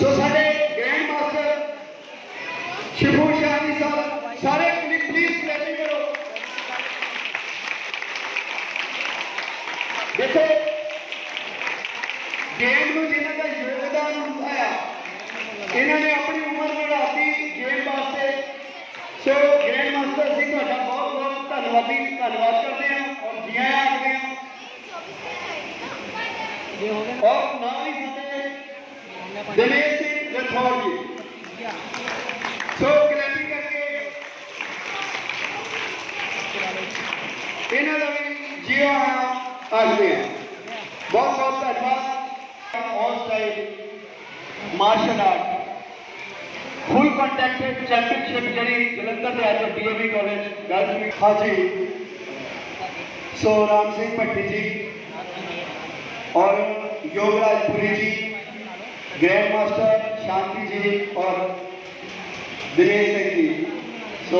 ਸੋ ਸਾਡੇ grand master ਸ਼ਿਵੂ ਸ਼ਾਨੀ ਸਾਹਿਬ ਸਾਰੇ please clapping ਕਰੋ ਦੇਖੋ ਗੇਮ ਨੂੰ ਜਿਨ੍ਹਾਂ ਦਾ ਯੋਗਦਾਨ ਹੁੰਦਾ ਆ ਇਹਨਾਂ ਨੇ ਆਪਣੀ ਉਮਰ ਵਧਾਤੀ ਗੇਮ ਵਾਸਤੇ ਸੋ ਗ੍ਰੈਂਡ ਮਾਸਟਰ ਜੀ ਤੁਹਾਡਾ ਬਹੁਤ ਬਹੁਤ ਧੰਨਵਾਦੀ ਧੰਨਵਾਦ ਕਰਦੇ ਹਾਂ ਔਰ ਜੀ ਆਇਆਂ ਆਖਦੇ ਹਾਂ ਔਰ ਨਾਲ ਹੀ ਸਾਡੇ दिनेश सिंह राठौर जी सो करके इन्हों का भी हैं। बहुत बहुत धन्यवाद। All style martial art. Full contact championship जी जलंधर से कॉलेज हाँ जी सो राम सिंह भट्टी जी। और योगराजपुरी जी। ग्रैंड मास्टर शांति जी और Dinesh Singh ji so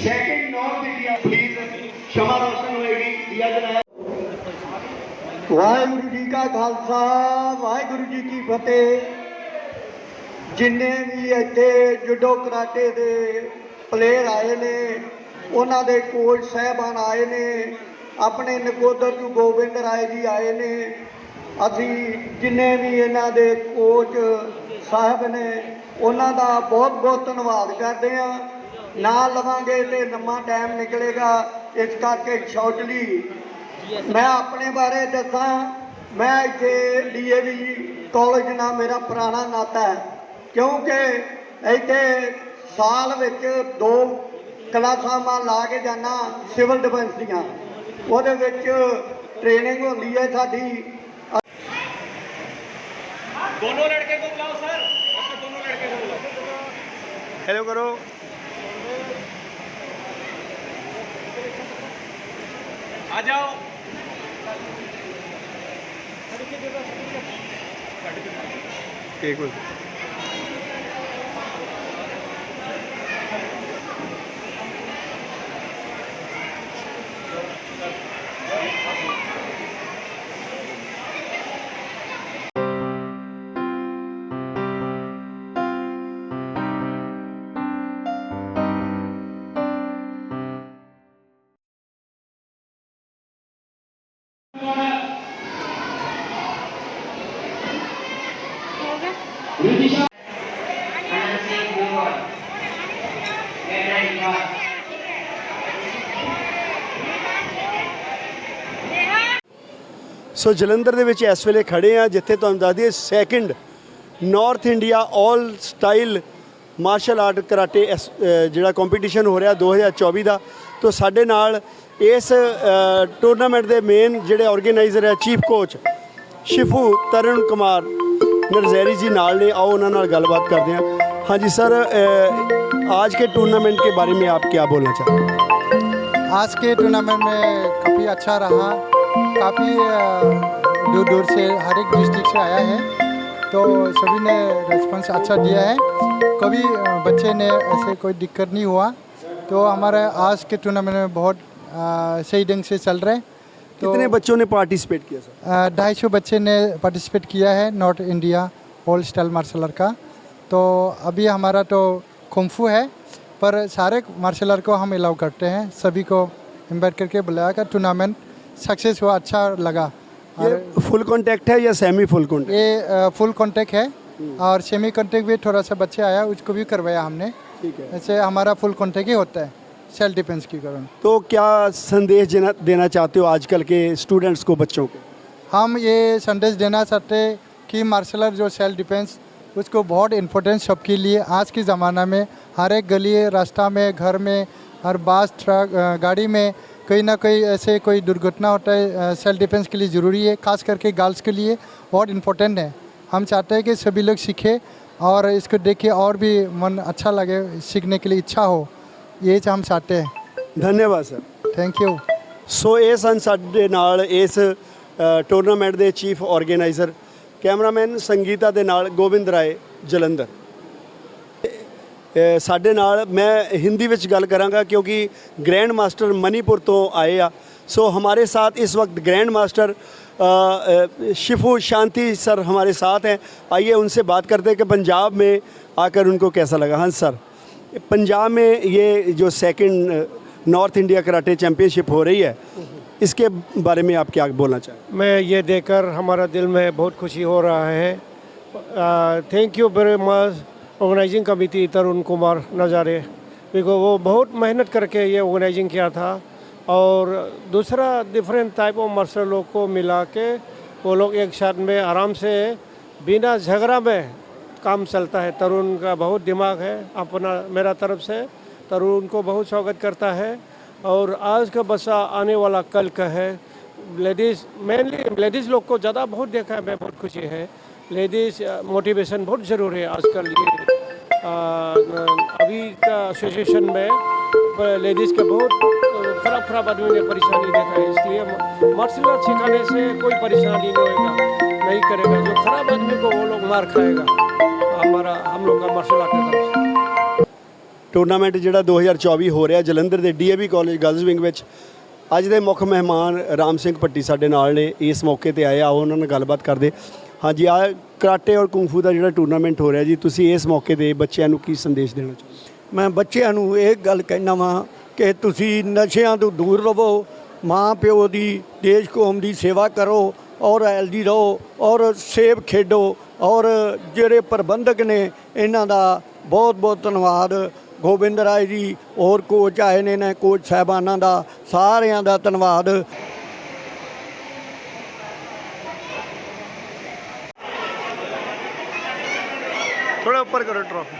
second north India please क्षमा रोशन होएगी दिया जनाया ਵਾਹਿਗੁਰੂ ਜੀ ਕਾ ਖਾਲਸਾ ਵਾਹਿਗੁਰੂ ਜੀ ਕੀ ਫਤਿਹ ਜਿੰਨੇ ਵੀ ਇੱਥੇ ਜੁਡੋ ਕਰਾਟੇ ਦੇ ਪਲੇਅਰ ਆਏ ਨੇ ਉਹਨਾਂ ਦੇ ਕੋਚ ਸਹਿਬਾਨ ਆਏ ਨੇ, ਆਪਣੇ ਨਕੋਦਰ ਤੋਂ ਗੋਬਿੰਦ ਰਾਏ ਜੀ ਆਏ ਨੇ। ਅਸੀਂ ਜਿੰਨੇ ਵੀ ਇਹਨਾਂ ਦੇ ਕੋਚ ਸਾਹਿਬ ਨੇ, ਉਹਨਾਂ ਦਾ ਬਹੁਤ ਬਹੁਤ ਧੰਨਵਾਦ ਕਰਦੇ ਹਾਂ। ਨਾ ਲਵਾਂਗੇ ਤੇ ਲੰਮਾ ਟਾਈਮ ਨਿਕਲੇਗਾ। ਇਸ ਕਰਕੇ ਸ਼ੌਟਲੀ ਮੈਂ ਆਪਣੇ ਬਾਰੇ ਦੱਸਾਂ। ਮੈਂ ਇੱਥੇ ਡੀਏਵੀ ਕਾਲਜ ਨਾਲ ਮੇਰਾ ਪੁਰਾਣਾ ਨਾਤਾ ਹੈ। ਕਿਉਂਕਿ ਇੱਥੇ ਸਾਲ ਵਿੱਚ ਦੋ ਕਲਾਸਾਂ ਮੈਂ ਲਾ ਕੇ ਜਾਂਦਾ ਸਿਵਲ ਡਿਫੈਂਸ ਦੀਆਂ। ਉਹਦੇ ਵਿੱਚ ਟ੍ਰੇਨਿੰਗ ਹੁੰਦੀ ਹੈ ਸਾਡੀ। ਦੋਨੋਂ ਲੜਕੇ ਕੋ ਬੁਲਾਓ ਸਰ। ਦੋਨੋਂ ਲੜਕੇ ਕੋ ਬੁਲਾਓ ਹੈਲੋ ਕਰੋ। ਆ ਜਾਓ। ਠੀਕ ਹੋ ਸੋ ਜਲੰਧਰ ਦੇ ਵਿੱਚ ਇਸ ਵੇਲੇ ਖੜੇ ਆ ਜਿੱਥੇ ਤੁਹਾਨੂੰ ਦੱਸ ਦਈਏ second North India 올 style martial art karate ਜਿਹੜਾ ਕੰਪੀਟੀਸ਼ਨ ਹੋ ਰਿਹਾ 2024 ਦਾ। ਤੋਂ ਸਾਡੇ ਨਾਲ ਇਸ ਟੂਰਨਾਮੈਂਟ ਦੇ ਮੇਨ ਜਿਹੜੇ ਆਰਗੇਨਾਈਜ਼ਰ ਹੈ chief coach shifu Tarun Kumar Narzary ji ਨਾਲ ਨੇ। ਆਓ ਉਹਨਾਂ ਨਾਲ ਗੱਲਬਾਤ ਕਰਦੇ ਹਾਂ। ਹਾਂਜੀ ਸਰ आज ਕੇ ਟੂਰਨਾਮੈਂਟ के ਬਾਰੇ ਮੈਂ ਆਪ क्या ਬੋਲਣਾ ਚਾਹੁੰਦਾ हैं आज के टूर्नामेंट में काफ़ी अच्छा रहा काफ़ी दूर दूर से हर एक डिस्ट्रिक्ट से आया है। तो सभी ने रिस्पॉन्स अच्छा दिया है। कभी बच्चे ने ऐसे कोई दिक्कत नहीं हुआ। तो हमारे आज के टूर्नामेंट में बहुत सही ढंग से चल रहे हैं। तो कितने बच्चों ने पार्टिसिपेट किया सर ढाई सौ बच्चे ने पार्टिसिपेट किया है North India all style martial art का। तो अभी हमारा तो कुंफू है पर सारे मार्शल आर्ट को हम अलाउ करते हैं। सभी को इन्वाइट करके बुलाया कर टूर्नामेंट सक्सेस हुआ अच्छा लगा। और ये फुल कॉन्टैक्ट है या सेमी फुल कॉन्टैक्ट ये फुल कॉन्टेक्ट है। और सेमी कॉन्टेक्ट भी थोड़ा सा बच्चे आया उसको भी करवाया हमने। ठीक है। ऐसे हमारा फुल कॉन्टेक्ट ही होता है सेल्फ डिफेंस की कारण। तो क्या संदेश देना देना चाहते हो आजकल के स्टूडेंट्स को बच्चों को? हम ये संदेश देना चाहते कि मार्शल आर्ट जो सेल्फ डिफेंस उसको बहुत इम्पोर्टेंस सबके लिए आज के ज़माना में हर एक गली रास्ता में घर में हर बस ट्रक गाड़ी में कहीं ना कहीं ऐसे कोई दुर्घटना होता है सेल्फ डिफेंस के लिए ज़रूरी है खास करके गर्ल्स के लिए बहुत इम्पोर्टेंट है हम चाहते हैं कि सभी लोग सीखें और इसको देख के और भी मन अच्छा लगे सीखने के लिए इच्छा हो ये हम चाहते हैं ਧੰਨਵਾਦ ਸਰ थैंक यू ਸੋ ਇਹ ਸਨ ਸਾਡੇ ਨਾਲ ਇਸ ਅ, ਟੂਰਨਾਮੈਂਟ ਦੇ ਚੀਫ ਆਰਗੇਨਾਈਜ਼ਰ ਕੈਮਰਾਮੈਨ ਸੰਗੀਤਾ ਦੇ ਨਾਲ ਗੋਬਿੰਦ ਰਾਏ ਜਲੰਧਰ ਅ, ਸਾਡੇ ਨਾਲ ਮੈਂ ਹਿੰਦੀ ਵਿੱਚ ਗੱਲ ਕਰਾਂਗਾ ਕਿਉਂਕਿ ਗ੍ਰੈਂਡ ਮਾਸਟਰ ਮਨੀਪੁਰ ਤੋਂ ਆਏ ਆ सो हमारे साथ इस वक्त ग्रैंड मास्टर अ, अ, शिफू शांति सर हमारे साथ हैं आइए उनसे बात करते हैं कि पंजाब में आकर उनको कैसा लगा हाँ सर पंजाब में ये जो second north India karate championship हो रही है इसके बारे में आप क्या बोलना चाहें मैं ये देखकर हमारा दिल में बहुत खुशी हो रहा है thank you very much organising committee Tarun Kumar Narzary because वो बहुत मेहनत करके ये ऑर्गेनाइजिंग किया था, और दूसरा डिफरेंट टाइप ऑफ़ मार्शल लोग को मिला के वो लोग एक साथ में आराम से बिना झगड़ा में काम चलता है। तरुण का बहुत दिमाग है अपना, मेरा तरफ़ से। तरुण को बहुत स्वागत करता है, और आज का बच्चा आने वाला कल का है। लेडीज़ मेनली लेडीज़ लोग को ज़्यादा बहुत देखा है, मैं बहुत खुशी है। लेडीज़ मोटिवेशन बहुत ज़रूरी है आजकल ये आ, अभी का सिचुएशन में लेडीज़ के बहुत खराब खराब आदमी ने परेशानी देखा है इसलिए मार्शल आर्ट सिखाने से कोई परेशानी नहीं होएगा नहीं करेगा जो खराब आदमी को वो लोग मार खाएगा हमारा हम लोग का मार्शल आर्ट की तरफ से ਟੂਰਨਾਮੈਂਟ ਜਿਹੜਾ 2024 ਹੋ ਰਿਹਾ ਜਲੰਧਰ ਦੇ ਡੀਏਵੀ ਕਾਲਜ ਗਰਲਜ਼ ਵਿੰਗ ਵਿੱਚ ਅੱਜ ਦੇ ਮੁੱਖ ਮਹਿਮਾਨ ਰਾਮ ਸਿੰਘ ਭੱਟੀ ਸਾਡੇ ਨਾਲ ਨੇ ਇਸ ਮੌਕੇ ਤੇ ਆਏ ਆਓ ਉਹਨਾਂ ਨਾਲ ਗੱਲਬਾਤ ਕਰਦੇ ਹਾਂਜੀ, ਆ ਕਰਾਟੇ ਔਰ ਕੁੰਫੂ ਦਾ ਜਿਹੜਾ ਟੂਰਨਾਮੈਂਟ ਹੋ ਰਿਹਾ ਜੀ, ਤੁਸੀਂ ਇਸ ਮੌਕੇ ਤੇ ਬੱਚਿਆਂ ਨੂੰ ਕੀ ਸੰਦੇਸ਼ ਦੇਣਾ ਚਾਹੁੰਦੇ ਮੈਂ ਬੱਚਿਆਂ ਨੂੰ ਇਹ ਗੱਲ ਕਹਿਣਾ ਵਾਂ ਕਿ ਤੁਸੀਂ ਨਸ਼ਿਆਂ ਤੋਂ ਦੂਰ ਰਹੋ ਮਾਂ ਪਿਓ ਦੀ, ਦੇਸ਼ ਕੌਮ ਦੀ ਸੇਵਾ ਕਰੋ, ਔਰ ਹੈਲਦੀ ਰਹੋ, ਔਰ ਸੇਵ ਖੇਡੋ, ਔਰ ਜਿਹੜੇ ਪ੍ਰਬੰਧਕ ਨੇ, ਇਹਨਾਂ ਦਾ ਬਹੁਤ ਬਹੁਤ ਧੰਨਵਾਦ। ਗੋਬਿੰਦ ਰਾਏ ਜੀ ਔਰ ਕੋਚ ਆਏ ਨੇ ਨੇ ਕੋਚ ਸਾਹਿਬਾਨਾਂ ਦਾ, ਸਾਰਿਆਂ ਦਾ ਧੰਨਵਾਦ। ऊपर करो ट्रॉफी।